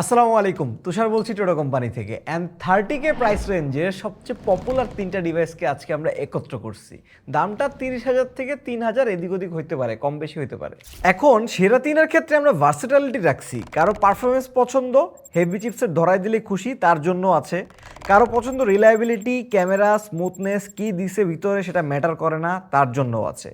আসসালামু আলাইকুম, তুষার বলছি টোটো কোম্পানি থেকে। অ্যান্ড থার্টি কে প্রাইস রেঞ্জের সবচেয়ে পপুলার তিনটা ডিভাইসকে আজকে আমরা একত্র করছি। দামটা তিরিশ হাজার থেকে তিন হাজার এদিক ওদিক হইতে পারে, কম বেশি হইতে পারে। এখন সেরা তিনের ক্ষেত্রে আমরা ভার্সিটালিটি রাখছি। কারও পারফরমেন্স পছন্দ হেভি চিপসের ধরাই দিলে খুশি, তার জন্য আছে। কারও পছন্দ রিলায়েবিলিটি ক্যামেরা স্মুথনেস কি দিছে ভিতরে সেটা ম্যাটার করে না, তার জন্য আছে।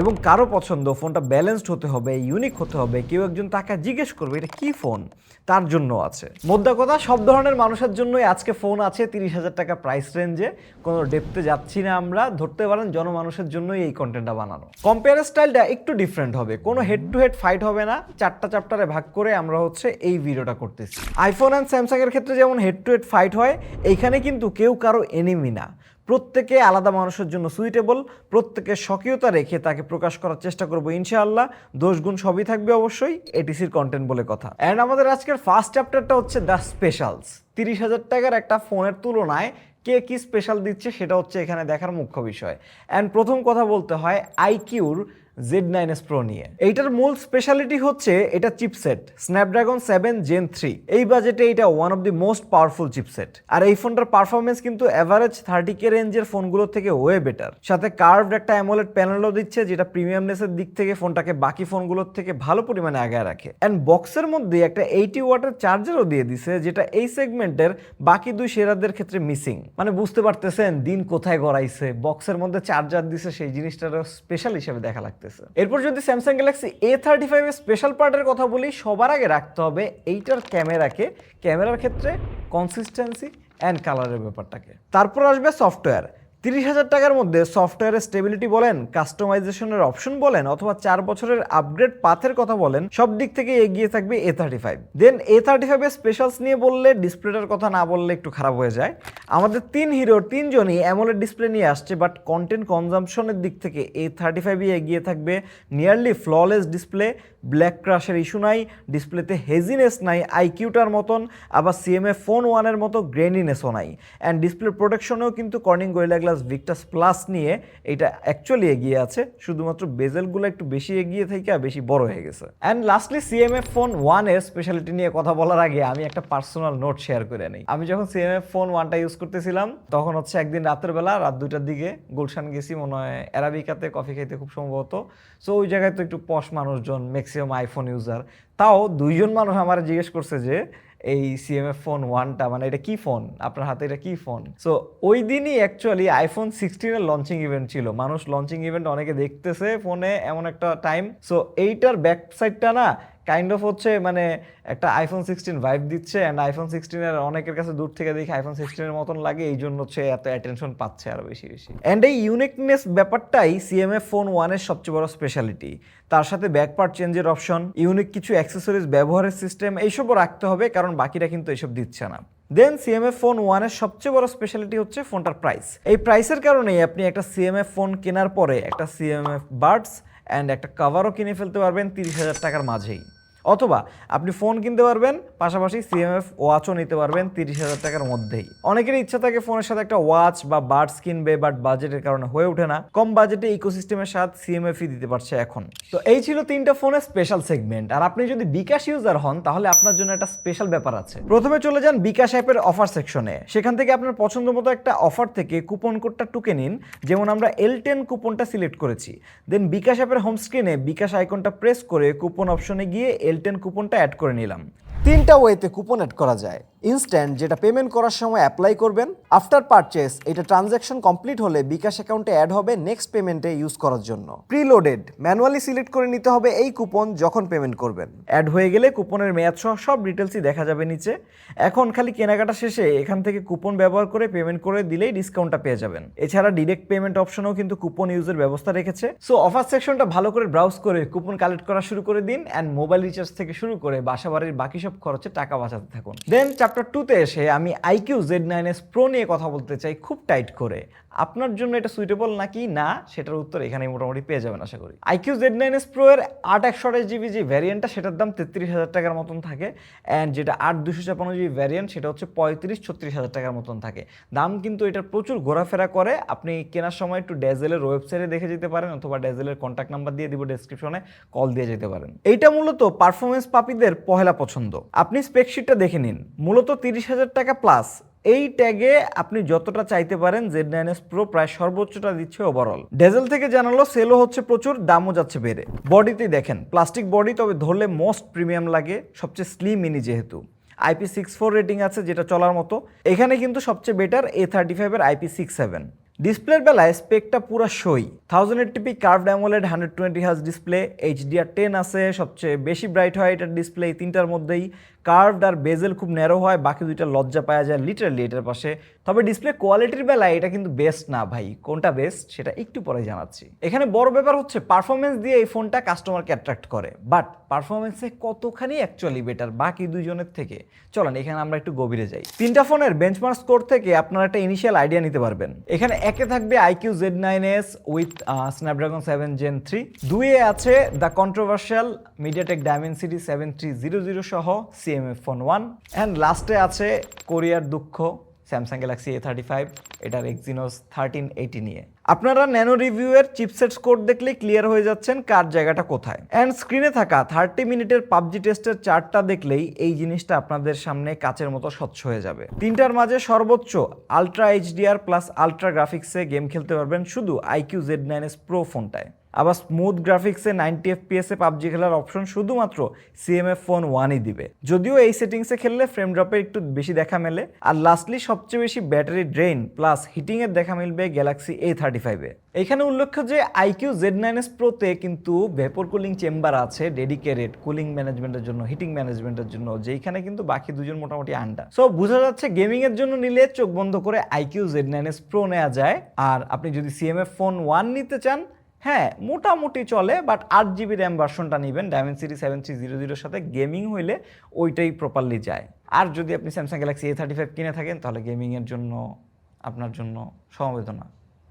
এবং কারও পছন্দ, ফোনটা ব্যালেন্সড হতে হবে ইউনিক হতে হবে, কেউ একজন তাকে জিজ্ঞেস করবে, এটা কি ফোন? তার জন্য আছে। মোদ্দা কথা, সব ধরনের মানুষের জন্যই আজকে ফোন আছে তিরিশ হাজার টাকা প্রাইস রেঞ্জে কোনো ডেপতে যাচ্ছি না আমরা, ধরতে পারেন জনমানুষের জন্যই এই কন্টেন্টটা বানানো। কম্পেয়ার স্টাইলটা একটু ডিফারেন্ট হবে, কোনো হেড টু হেড ফাইট হবে না, চারটা চ্যাপ্টারে ভাগ করে আমরা হচ্ছে এই ভিডিওটা করতেছি। আইফোন অ্যান্ড স্যামসাংয়ের ক্ষেত্রে যেমন হেড টু হেড ফাইট হয়, এইখানে কিন্তু কেউ কারও এনিমি না। প্রত্যেকে আলাদা মানুষের জন্য সুইটেবল প্রত্যেকের স্বকীয়তা রেখে তাকে প্রকাশ করার চেষ্টা করব ইনশাআল্লাহ। দোষগুণ সবই থাকবে অবশ্যই এটিসির কন্টেন্ট বলে কথা। অ্যান্ড আমাদের আজকের ফার্স্ট চ্যাপ্টারটা হচ্ছে দ্য স্পেশালস তিরিশ হাজার টাকার একটা ফোনের তুলনায় কে কী স্পেশাল দিচ্ছে সেটা হচ্ছে এখানে দেখার মুখ্য বিষয়। অ্যান্ড প্রথম কথা বলতে হয় আইকিউর জেড নাইন এস প্রো নিয়ে। এইটার মূল স্পেশালিটি হচ্ছে এটা chipset Snapdragon seven gen three এই বাজেটে এটা one of the most powerful chipset আর এই ফোনটার পারফরমেন্স কিন্তু অ্যাভারেজ থার্টি কে রেঞ্জের ফোনগুলোর থেকে ওয়ে বেটার সাথে কার্ভড একটা অ্যামোলেড প্যানেলও দিচ্ছে, যেটা প্রিমিয়ামনেসের দিক থেকে ফোনটাকে বাকি ফোনগুলোর থেকে ভালো পরিমাণে আগায় রাখে। অ্যান্ড বক্সের মধ্যে একটা এইটি ওয়াটের চার্জারও দিয়ে দিছে, যেটা এই সেগমেন্টের বাকি দুই সেরাদের ক্ষেত্রে মিসিং মানে বুঝতে পারতেছেন, দিন কোথায় গড়াইছে বক্সের মধ্যে চার্জার দিছে, সেই জিনিসটারও স্পেশাল হিসেবে দেখা লাগতেছে। এরপর যদি স্যামসাং গ্যালাক্সি এ থার্টি ফাইভের স্পেশাল পার্টের কথা বলি, সবার আগে রাখতে হবে এইটার ক্যামেরাকে, ক্যামেরার ক্ষেত্রে কনসিস্টেন্সি অ্যান্ড কালারের ব্যাপারটাকে। তারপর আসবে সফটওয়্যার তিরিশ হাজার টাকার মধ্যে সফটওয়্যারের স্টেবিলিটি বলেন কাস্টমাইজেশনের অপশন বলেন, অথবা চার বছরের আপগ্রেড পাথের কথা বলেন, সব দিক থেকে এগিয়ে থাকবে A thirty five then A thirty ফাইভের স্পেশালস নিয়ে বললে ডিসপ্লেটার কথা না বললে একটু খারাপ হয়ে যায়। আমাদের তিন হিরোর তিনজনই অ্যামোলেড ডিসপ্লে নিয়ে আসছে বাট কন্টেন্ট কনজাম্পশনের দিক থেকে এ থার্টি ফাইভই এগিয়ে থাকবে। নিয়ারলি ফ্ললেস ডিসপ্লে ব্ল্যাক ক্রাশের ইস্যু নাই ডিসপ্লেতে হেজিনেস নাই আইকিউটার মতন, আবার সিএমএ ফোন ওয়ানের মতো গ্রেনিনেসও নাই। অ্যান্ড ডিসপ্লে প্রোটেকশনেও কিন্তু Corning Gorilla glass Victus plus নিয়ে এটা অ্যাকচুয়ালি এগিয়ে আছে, শুধুমাত্র বেজেলগুলো একটু বেশি এগিয়ে থেকে বেশি বড় হয়ে গেছে। অ্যান্ড লাস্টলি সিএমএফ ফোন ওয়ানের স্পেশালিটি নিয়ে কথা বলার আগে আমি একটা পার্সোনাল নোট শেয়ার করে নিই। আমি যখন সিএমএফ ফোন ওয়ানটা ইউজ করতেছিলাম, তখন হচ্ছে একদিন রাতের বেলা, রাত দুইটার দিকে গুলশান গেছি, মনে হয় অ্যারাবিকাতে কফি খাইতে খুব সম্ভবত। সো ওই জায়গায় তো একটু পশ মানুষজন ম্যাক্সিমাম আইফোন ইউজার তাও দুইজন মানুষ আমার জিজ্ঞেস করছে যে এই সিএমএফ ফোন ওয়ানটা মানে এটা কি ফোন আপনার হাতে এটা কি ফোন সো ওই দিনই অ্যাকচুয়ালি আইফোন সিক্সটিনের লঞ্চিং ইভেন্ট ছিল। মানুষ লঞ্চিং ইভেন্ট অনেকে দেখতেছে ফোনে এমন একটা টাইম সো এইটার ব্যাকসাইডটা না কাইন্ড অফ হচ্ছে মানে একটা আইফোন সিক্সটিন ভাইব দিচ্ছে অ্যান্ড আইফোন সিক্সটিনের অনেকের কাছে দূর থেকে দেখি আইফোন সিক্সটিনের মতন লাগে, এই জন্য হচ্ছে এত অ্যাটেনশন পাচ্ছে আরও বেশি বেশি। অ্যান্ড এই ইউনিকনেস ব্যাপারটাই সিএমএফ ফোন ওয়ানের সবচেয়ে বড় স্পেশালিটি তার সাথে ব্যাক পার্ট চেঞ্জের অপশন ইউনিক কিছু অ্যাক্সেসরিজ ব্যবহারের সিস্টেম এইসবও রাখতে হবে, কারণ বাকিরা কিন্তু এসব দিচ্ছে না। দেন সিএমএফ ফোন ওয়ানের সবচেয়ে বড় স্পেশালিটি হচ্ছে ফোনটার প্রাইস এই প্রাইসের কারণেই আপনি একটা সিএমএফ ফোন কেনার পরে একটা সিএমএফ বার্ডস অ্যান্ড একটা কাভারও কিনে ফেলতে পারবেন তিরিশ হাজার টাকার মাঝেই। অথবা আপনি ফোন কিনতে পারবেন, পাশাপাশি সিএমএফ ওয়াচও নিতে পারবেন তিরিশ হাজার টাকার মধ্যেই। অনেকেরই ইচ্ছা থাকে ফোনের সাথে একটা ওয়াচ বা বাডস কিনবে বাট বাজেটের কারণে হয়ে ওঠে না। কম বাজেটে ইকোসিস্টেমের সাথে সিএমএফই দিতে পারছে এখন। তো এই ছিল তিনটা ফোনের স্পেশাল সেগমেন্ট আর আপনি যদি বিকাশ ইউজার হন, তাহলে আপনার জন্য একটা স্পেশাল ব্যাপার আছে। প্রথমে চলে যান বিকাশ অ্যাপের অফার সেকশনে সেখান থেকে আপনার পছন্দ মতো একটা অফার থেকে কুপন কোডটা টুকে নিন। যেমন আমরা এল টেন কুপনটা সিলেক্ট করেছি। দেন বিকাশ অ্যাপের হোম স্ক্রিনে বিকাশ আইকনটা প্রেস করে কুপন অপশনে গিয়ে এল টেন কুপনটা অ্যাড করে নিলাম। তিনটা ওয়েতে কুপন অ্যাড করা যায়। ইনস্ট্যান্ট যেটা পেমেন্ট করার সময় অ্যাপ্লাই করবেন আফটার পারচেস এটা ট্রানজ্যাকশন কমপ্লিট হলে বিকাশ অ্যাকাউন্টে অ্যাড হবে নেক্সট পেমেন্টে ইউজ করার জন্য। প্রিলোডেড ম্যানুয়ালি সিলেক্ট করে নিতে হবে এই কুপন যখন পেমেন্ট করবেন। অ্যাড হয়ে গেলে কুপনের মেয়াদ সহ সব ডিটেলসই দেখা যাবে নিচে। এখন খালি কেনাকাটা শেষে এখান থেকে কুপন ব্যবহার করে পেমেন্ট করে দিলেই ডিসকাউন্টটা পেয়ে যাবেন। এছাড়া ডিরেক্ট পেমেন্ট অপশনেও কিন্তু কুপন ইউজের ব্যবস্থা রেখেছে। সো অফার সেকশনটা ভালো করে ব্রাউজ করে কুপন কালেক্ট করা শুরু করে দিন অ্যান্ড মোবাইল রিচার্জ থেকে শুরু করে বাসা বাড়ির বাকি সব খরচে টাকা বাঁচাতে থাকুন। দেন চ্যাপ্টার টুতে এসে আমি iQOO Z nine S pro নিয়ে কথা বলতে চাই খুব টাইট করে। আপনার জন্য এটা সুইটেবল নাকি? না, সেটার উত্তর এখানে মোটামুটি পেয়ে যাবেন আশা করি। IQOO Z nine S pro এর আট একশো আঠাশ জিবি যে ভ্যারিয়েন্টটা সেটার দাম তেত্রিশ হাজার টাকার মতন থাকে। অ্যান্ড যেটা আট দুশো ছাপান্ন জিবি ভ্যারিয়েন্ট সেটা হচ্ছে পঁয়ত্রিশ, ছত্রিশ হাজার টাকার মতন থাকে। দাম কিন্তু এটার প্রচুর ঘোরাফেরা করে। আপনি কেনার সময় একটু ডেজেলের ওয়েবসাইটে দেখে যেতে পারেন, অথবা ডেজেলের কন্ট্যাক্ট নাম্বার দিয়ে দিব ডেসক্রিপশনে কল দিয়ে যেতে পারেন। এইটা মূলত পারফরমেন্স পাপিদের পহেলা পছন্দ। আপনি স্পেকশিটটা দেখে নিন। মূলত তিরিশ হাজার টাকা প্লাস এই ট্যাগে আপনি যতটা চাইতে পারেন জেড নাইন এস প্রো প্রায় সর্বোচ্চটা দিচ্ছে ওভারঅল ডেজেল থেকে জানালো সেলও হচ্ছে প্রচুর, দামও যাচ্ছে বেড়ে। বডিতেই দেখেন প্লাস্টিক বডি তবে ধরলে মোস্ট প্রিমিয়াম লাগে, সবচেয়ে স্লিম মিনি যেহেতু। আইপি সিক্স ফোর রেটিং আছে, যেটা চলার মতো। এখানে কিন্তু সবচেয়ে বেটার এ থার্টি ফাইভের আইপি সিক্স সেভেন ডিসপ্লের বেলায় স্পেকটা পুরো সই। Thousand eighty p curve AMOLED hundred twenty হাজ ডিসপ্লে এইচডিআর টেন আছে, সবচেয়ে বেশি ব্রাইট হয় এটার ডিসপ্লে এই তিনটার মধ্যেই। কার্ভড আর বেজেল খুব ন্যারো হয়, বাকি দুইটা লজ্জা পাওয়া যায় লিটারালি এটার পাশে। তবে ডিসপ্লে কোয়ালিটির বেলায় এটা কিন্তু বেস্ট না ভাই। কোনটা বেস্ট সেটা একটু পরে জানাচ্ছি। এখানে বড় ব্যাপার হচ্ছে পারফরমেন্স দিয়ে এই ফোনটা কাস্টমারকে অ্যাট্রাক্ট করে। বাট পারফরমেন্সে কতখানি অ্যাকচুয়ালি বেটার বাকি দুইজনের থেকে? চলেন, এখানে আমরা একটু গভীরে যাই। তিনটা ফোনের বেঞ্চমার্ক স্কোর থেকে আপনারা একটা ইনিশিয়াল আইডিয়া নিতে পারবেন। এখানে একে থাকবে iQOO Z nine S with Snapdragon seven gen three দুইয়ে আছে the controversial MediaTek Dimensity seven three zero zero সহ সিএমএফ ফোন ওয়ান। অ্যান্ড লাস্টে আছে কোরিয়ার দুঃখ Samsung Galaxy A thirty five এটার এক্সিনোস থার্টিন এইটি নিয়ে। আপনারা ন্যানো রিভিউয়ের চিপসেট স্কোর দেখলে ক্লিয়ার হয়ে যাচ্ছেন কার জায়গাটা কোথায়। অ্যান্ড স্ক্রিনে থাকা থার্টি মিনিটের পাবজি টেস্টের চারটা দেখলেই এই জিনিসটা আপনাদের সামনে কাচের মতো স্বচ্ছ হয়ে যাবে। তিনটার মাঝে সর্বোচ্চ আলট্রা এইচডিআর প্লাস আলট্রা গ্রাফিক্সে গেম খেলতে পারবেন শুধু iQOO Z nine S pro ফোনটায় আবার স্মুথ গ্রাফিক্সে নাইনটি এফপিএসে পাবজি খেলার অপশন শুধুমাত্র সিএমএফ ফোন ওয়ানই দিবে। যদিও এই সেটিংসে খেললে ফ্রেম ড্রপের একটু বেশি দেখা মেলে। আর লাস্টলি সবচেয়ে বেশি ব্যাটারি ড্রেন প্লাস হিটিংয়ের দেখা মিলবে গ্যালাক্সি এ থার্টি ফাইভে এখানে উল্লেখ্য যে আইকিউ জেড নাইন এস প্রোতে কিন্তু ভেপর কুলিং চেম্বার আছে ডেডিকেটেড কুলিং ম্যানেজমেন্টের জন্য হিটিং ম্যানেজমেন্টের জন্য যেখানে কিন্তু বাকি দুজন মোটামুটি আন্ডা সো বোঝা যাচ্ছে গেমিং এর জন্য নিলে চোখ বন্ধ করে IQ Z nine S pro নেওয়া যায়। আর আপনি যদি সিএমএফ ফোন ওয়ান নিতে চান হ্যাঁ মোটামুটি চলে বাট আট জিবি র্যাম ভার্সনটা নেবেন diamond series seven three zero জিরোর সাথে গেমিং হইলে ওইটাই প্রপারলি যায়। আর যদি আপনি Samsung Galaxy A thirty five কিনে থাকেন, তাহলে গেমিংয়ের জন্য আপনার জন্য সমবেদনা।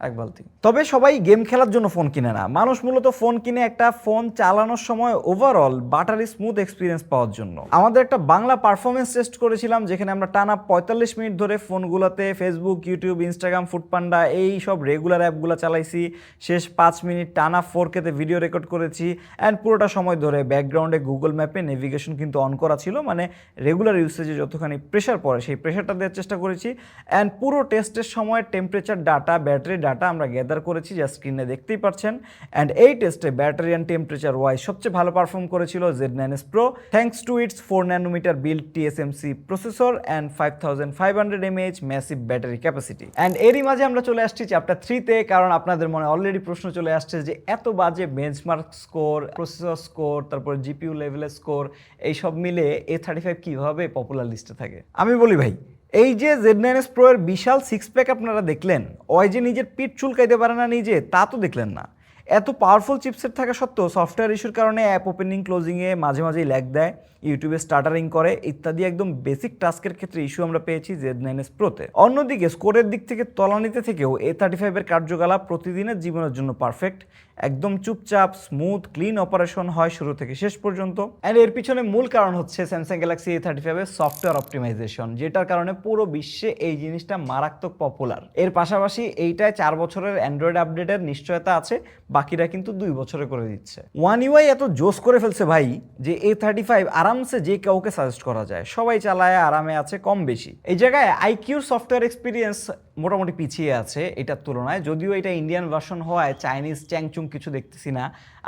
এক বালতি। তবে সবাই গেম খেলার জন্য ফোন কিনে না। মানুষ মূলত ফোন কিনে একটা ফোন চালানোর সময় ওভারঅল বাটারি স্মুথ এক্সপিরিয়েন্স পাওয়ার জন্য। আমাদের একটা বাংলা পারফরমেন্স টেস্ট করেছিলাম, যেখানে আমরা টানা পঁয়তাল্লিশ মিনিট ধরে ফোনগুলোতে ফেসবুক ইউটিউব ইনস্টাগ্রাম ফুডপান্ডা এই সব রেগুলার অ্যাপগুলো চালাইছি। শেষ পাঁচ মিনিট টানা ফোর কেতে ভিডিও রেকর্ড করেছি অ্যান্ড পুরোটা সময় ধরে ব্যাকগ্রাউন্ডে গুগল ম্যাপে নেভিগেশন কিন্তু অন করা ছিল। মানে রেগুলার ইউসেজে যতখানি প্রেশার পড়ে, সেই প্রেশারটা দেওয়ার চেষ্টা করেছি। অ্যান্ড পুরো টেস্টের সময় টেম্পারেচার ডাটা ব্যাটারি ডাটা আমরা গ্যাদার করেছি যা স্ক্রিনে দেখতেই পাচ্ছেন অ্যান্ড এই টেস্টে ব্যাটারি অ্যান্ড টেম্পারেচার ওয়াইজ সবচেয়ে ভালো পারফর্ম করেছিল Z nine S pro thanks to its four nanometer build TSMC processor and five thousand five hundred mAh massive battery capacity and এরই মাঝে আমরা চলে আসছি চ্যাপ্টার থ্রিতে কারণ আপনাদের মনে অলরেডি প্রশ্ন চলে আসছে যে এত বাজে বেঞ্চমার্ক স্কোর প্রসেসর স্কোর তারপর জিপিউ লেভেলের স্কোর এইসব মিলে এ থার্টি ফাইভ কীভাবে পপুলার লিস্টে থাকে? আমি বলি ভাই এই যে জেড নাইন এস প্রো এর বিশাল সিক্স প্যাক আপনারা দেখলেন, ওই যে নিজের পিঠ চুলকাইতে পারে না নিজে, তা তো দেখলেন না। এত পাওয়ারফুল চিপসেট থাকা সত্ত্বেও সফটওয়্যার ইস্যুর কারণে অ্যাপ ওপেনিং ক্লোজিংয়ে মাঝে মাঝেই ল্যাগ দেয় ইউটিউবে স্টার্টারিং করে, ইত্যাদি একদম বেসিক টাস্কের ক্ষেত্রে ইস্যু আমরা পেয়েছি জেড নাইন এস প্রোতে অন্যদিকে স্কোরের দিক থেকে তলানিতে থেকেও এ থার্টি ফাইভের কার্যকলাপ প্রতিদিনের জীবনের জন্য পারফেক্ট একদম চুপচাপ স্মুথ ক্লিন অপারেশন হয় শুরু থেকে শেষ পর্যন্ত। অ্যান্ড এর পিছনে মূল কারণ হচ্ছে স্যামসাং গ্যালাক্সি এ থার্টি ফাইভের সফটওয়্যার অপটিমাইজেশন যেটার কারণে পুরো বিশ্বে এই জিনিসটা মারাত্মক পপুলার এর পাশাপাশি এইটায় চার বছরের অ্যান্ড্রয়েড আপডেটের নিশ্চয়তা আছে, বাকিরা কিন্তু দুই বছরে করে দিচ্ছে। ওয়ান ইউআই এত জোস করে ফেলছে ভাই, যে এ থার্টি ফাইভ আরামসে যে কাউকে সাজেস্ট করা যায়। সবাই চালায়, আরামে আছে, কম বেশি। এই জায়গায় আইকিউর সফটওয়্যার এক্সপিরিয়েন্স মোটামুটি পিছিয়ে আছে এটার তুলনায়। যদিও এটা ইন্ডিয়ান ভার্সন হওয়ায় চাইনিজ চ্যাংচুং কিছু দেখতেছি না।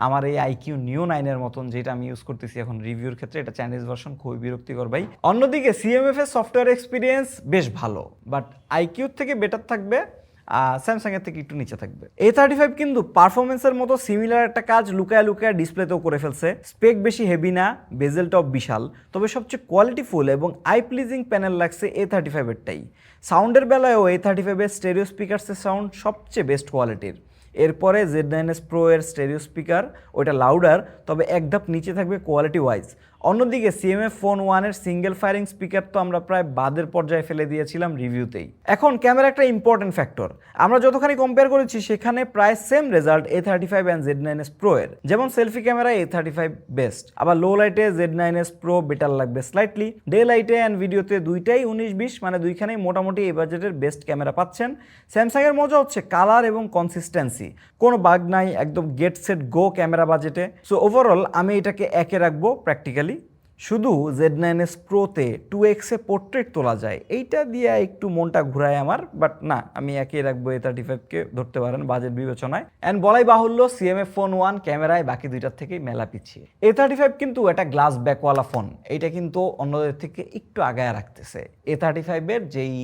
আমার এই আইকিউ নিউ নাইনের মতন যেটা আমি ইউজ করতেছি এখন রিভিউর ক্ষেত্রে, এটা চাইনিজ ভার্সন খুবই বিরক্তিকর ভাই। অন্যদিকে সিএমএফ এর সফটওয়্যার এক্সপিরিয়েন্স বেশ ভালো বাট আইকিউর থেকে বেটার থাকবে স্যামসাং এর থেকে একটু নিচে থাকবে। এ থার্টি ফাইভ কিন্তু পারফরমেন্সের মতো সিমিলার একটা কাজ লুকায় লুকায় ডিসপ্লেতেও করে ফেলছে। স্পেক বেশি হেভি না বেজেল টপ বিশাল। তবে সবচেয়ে কোয়ালিটিফুল এবং আই প্লিজিং প্যানেল লাগছে এ থার্টি ফাইভেরটাই সাউন্ডের বেলায়ও এ থার্টি ফাইভের স্টেরিও স্পিকার্সের সাউন্ড সবচেয়ে বেস্ট কোয়ালিটির এরপরে জেড নাইন এস প্রো এর স্টেরিও স্পিকার ওইটা লাউডার তবে এক ধাপ নিচে থাকবে কোয়ালিটি ওয়াইজ অন্যদিকে সিএমএফ ফোন ওয়ানের সিঙ্গেল ফায়ারিং স্পিকার তো আমরা প্রায় বাদের পর্যায়ে ফেলে দিয়েছিলাম রিভিউতেই। এখন ক্যামেরা একটা ইম্পর্টেন্ট ফ্যাক্টর আমরা যতখানি কম্পেয়ার করেছি, সেখানে প্রায় same result A thirty five and Z nine S pro এর। যেমন selfie camera A thirty five best আবার লো লাইটে Z nine S pro better লাগবে স্লাইটলি ডে লাইটে অ্যান্ড ভিডিওতে দুইটাই উনিশ বিশ মানে দুইখানেই মোটামুটি এই বাজেটের বেস্ট ক্যামেরা পাচ্ছেন। স্যামসাংয়ের মজা হচ্ছে কালার এবং কনসিস্টেন্সি কোনো বাগ নাই, একদম গেট সেট গো ক্যামেরা বাজেটে সো ওভারঅল আমি এটাকে একে রাখব প্র্যাকটিক্যালি শুধু জেড নাইন এস প্রোতে টু এক্সে পোর্ট্রেট তোলা যায়, এইটা দিয়ে একটু মনটা ঘুরায় আমার বাট না, আমি একে রাখব এ থার্টি ফাইভকে ধরতে পারেন বাজেট বিবেচনায়। অ্যান্ড বলাই বাহুল্য সিএমএ ফোন ওয়ান ক্যামেরায় বাকি দুইটার থেকেই মেলা পিছিয়ে। এ থার্টি ফাইভ কিন্তু একটা গ্লাস ব্যাকওয়ালা ফোন এইটা কিন্তু অন্যদের থেকে একটু আগায় রাখতেছে। এ থার্টি ফাইভের যেই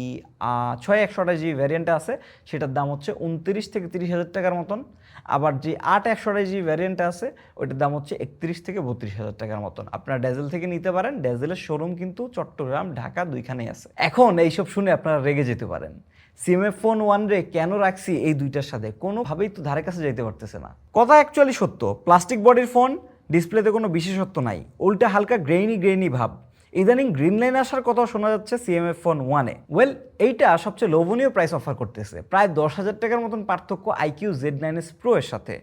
ছয় একশোটা যে ভ্যারিয়েন্টটা আছে, সেটার দাম হচ্ছে উনত্রিশ থেকে তিরিশ হাজার টাকার মতন। আবার যে আট একশোটা যে ভ্যারিয়েন্টটা আছে, ওইটার দাম হচ্ছে একত্রিশ থেকে বত্রিশ হাজার টাকার মতন। আপনারা ডেজেল থেকে নিতে পারেন ডেজেলের শোরুম কিন্তু চট্টগ্রাম, ঢাকা দুইখানেই আছে। এখন এইসব শুনে আপনারা রেগে যেতে পারেন। সিএমএফ ফোন ওয়ান রে কেন রাখছি এই দুইটার সাথে? কোনোভাবেই তো ধারে কাছে যাইতে পারতেছে না। কথা অ্যাকচুয়ালি সত্য। প্লাস্টিক বডির ফোন ডিসপ্লেতে কোনো বিশেষত্ব নাই। উল্টা হালকা গ্রেইনি গ্রেইনি ভাব। ইদানিং গ্রিন লাইন আসার কথাও শোনা যাচ্ছে সিএমএফ ফোন ওয়ানে ওয়েল এইটা সবচেয়ে লোভনীয় প্রাইস অফার করতেছে। প্রায় দশ হাজার টাকার মতন পার্থক্য IQ Z nine S pro এর সাথে।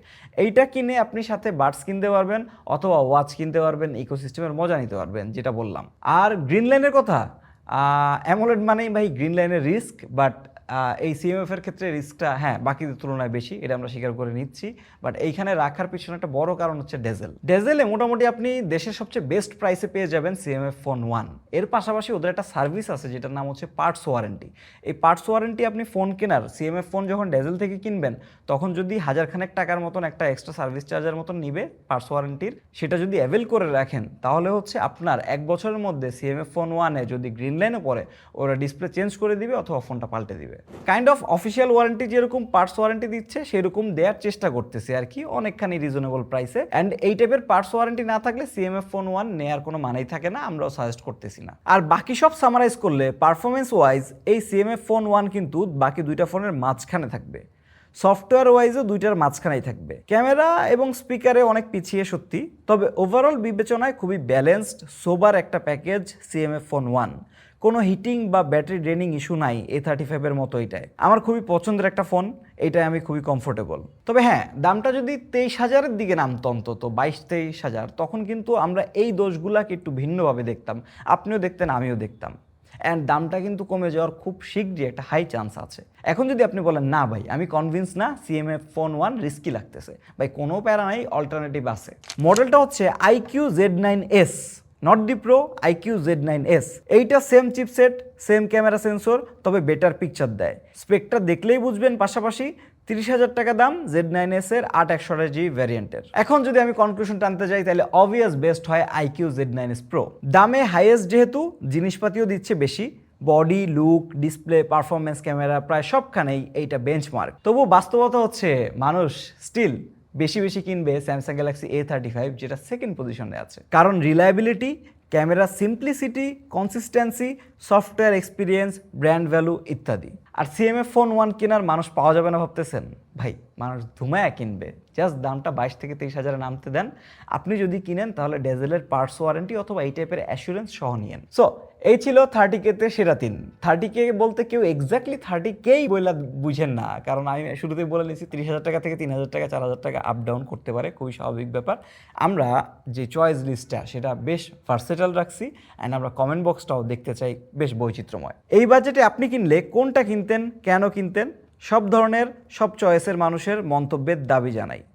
এইটা কিনে আপনি সাথে বার্ডস কিনতে পারবেন অথবা ওয়াচ কিনতে পারবেন ইকোসিস্টেমের মজা নিতে পারবেন, যেটা বললাম। আর গ্রিন লাইনের কথা অ্যামোলেড মানেই ভাই গ্রিন লাইনের রিস্ক বাট এই সিএমএফ এর ক্ষেত্রে রিস্কটা হ্যাঁ বাকিদের তুলনায় বেশি, এটা আমরা স্বীকার করে নিচ্ছি। বাট এইখানে রাখার পিছনে একটা বড় কারণ হচ্ছে ডেজেল ডেজেলে মোটামুটি আপনি দেশের সবচেয়ে বেস্ট প্রাইসে পেয়ে যাবেন সিএমএফ ফোন ওয়ানের পাশাপাশি ওদের একটা সার্ভিস আছে, যেটার নাম হচ্ছে পার্টস ওয়ারেন্টি এই পার্টস ওয়ারেন্টি আপনি ফোন কেনার সিএমএফ ফোন যখন ডেজেল থেকে কিনবেন, তখন যদি হাজারখানেক টাকার মতন একটা এক্সট্রা সার্ভিস চার্জের মতন নিবে পার্টস ওয়ারেন্টির সেটা যদি অ্যাভেল করে রাখেন, তাহলে হচ্ছে আপনার এক বছরের মধ্যে সিএমএফ ফোন ওয়ানে যদি গ্রিন লাইনে পড়ে, ওরা ডিসপ্লে চেঞ্জ করে দিবে অথবা ফোনটা পাল্টে দিবে। কাইন্ড অফ অফিসিয়াল ওয়ারেন্টি যেরকম পার্টস ওয়ারেন্টি দিচ্ছে, সেরকম দেওয়ার চেষ্টা করতেছে আর কি, অনেকখানি রিজনেবল প্রাইসে অ্যান্ড এই টাইপের পার্টস ওয়ারেন্টি না থাকলে সিএমএফ ফোন ওয়ান নেওয়ার কোনো মানেই থাকে না, আমরাও সাজেস্ট করতেছি না। আর বাকি সব সামারাইজ করলে পারফরমেন্স ওয়াইজ এই সিএমএফ ফোন ওয়ান কিন্তু বাকি দুইটা ফোনের মাঝখানে থাকবে। সফটওয়্যার ওয়াইজও দুইটার মাঝখানেই থাকবে। ক্যামেরা এবং স্পিকারে অনেক পিছিয়ে সত্যি, তবে ওভারঅল বিবেচনায় খুবই ব্যালেন্সড সোবার একটা প্যাকেজ সিএমএফ ফোন ওয়ান কোনো হিটিং বা ব্যাটারি ড্রেনিং ইস্যু নাই এ থার্টি ফাইভের মতো এটাই আমার খুবই পছন্দের একটা ফোন এইটাই আমি খুবই কমফোর্টেবল তবে হ্যাঁ দামটা যদি তেইশ হাজারের দিকে নামতো অন্তত, বাইশ তেইশ হাজার, তখন কিন্তু আমরা এই দোষগুলাকে একটু ভিন্নভাবে দেখতাম। আপনিও দেখতেন, আমিও দেখতাম। অ্যান্ড দামটা কিন্তু কমে যাওয়ার খুব শীঘ্রই একটা হাই চান্স আছে। এখন যদি আপনি বলেন, না ভাই, আমি কনভিন্স না সিএমএফ ফোন ওয়ান রিস্কি লাগতেছে। ভাই, কোনো প্যারা নাই অল্টারনেটিভ আছে। মডেলটা হচ্ছে IQ Z nine S not the pro IQ Z nine S এইটা same chipset same camera sensor তবে বেটার পিকচার দেয়। স্পেকটা দেখলেই বুঝবেন পাশাপাশি তিরিশ হাজার টাকা দাম জেড নাইন এস এর আট একশো জি ভ্যারিয়েন্টের এখন যদি আমি কনক্লুশন টানতে যাই, তাহলে অবভিয়াস বেস্ট হয় IQ Z nine S pro দামে হাইয়েস্ট যেহেতু, জিনিসপাতিও দিচ্ছে বেশি। Body look display performance camera প্রায় সবখানেই এইটা বেঞ্চমার্ক তবু বাস্তবতা হচ্ছে, মানুষ স্টিল বেশি বেশি কিনবে Samsung Galaxy A thirty five যেটা সেকেন্ড পজিশনে আছে। কারণ reliability camera simplicity consistency software experience brand value ইত্যাদি। আর সিএমএফ ফোন ওয়ান কেনার মানুষ পাওয়া যাবে না ভাবতেছেন? ভাই, মানুষ ধুমায়া কিনবে। জাস্ট দামটা বাইশ থেকে তেইশ হাজারে নামতে দেন। আপনি যদি কিনেন, তাহলে ডেজেলের পার্টস ওয়ারেন্টি অথবা এই টাইপের অ্যাসুরেন্স সহ নিয়েন। সো এই ছিল থার্টি কেতে সেরা তিন। থার্টি কে বলতে কেউ এক্স্যাক্টলি থার্টি কেই বইলা বুঝেন না। কারণ আমি শুরুতেই বলে নিয়েছি, তিরিশ হাজার টাকা থেকে তিন হাজার টাকা, চার হাজার টাকা আপ ডাউন করতে পারে। খুবই স্বাভাবিক ব্যাপার। আমরা যে চয়েস লিস্টটা সেটা বেশ ভার্সেটাল রাখছি। অ্যান্ড আমরা কমেন্ট বক্সটাও দেখতে চাই, বেশ বৈচিত্র্যময়। এই বাজেটে আপনি কিনলে কোনটা কিনতেন কেন কিনতেন? সব ধরনের সব চয়েসের মানুষের মন্তব্যের দাবি জানাই।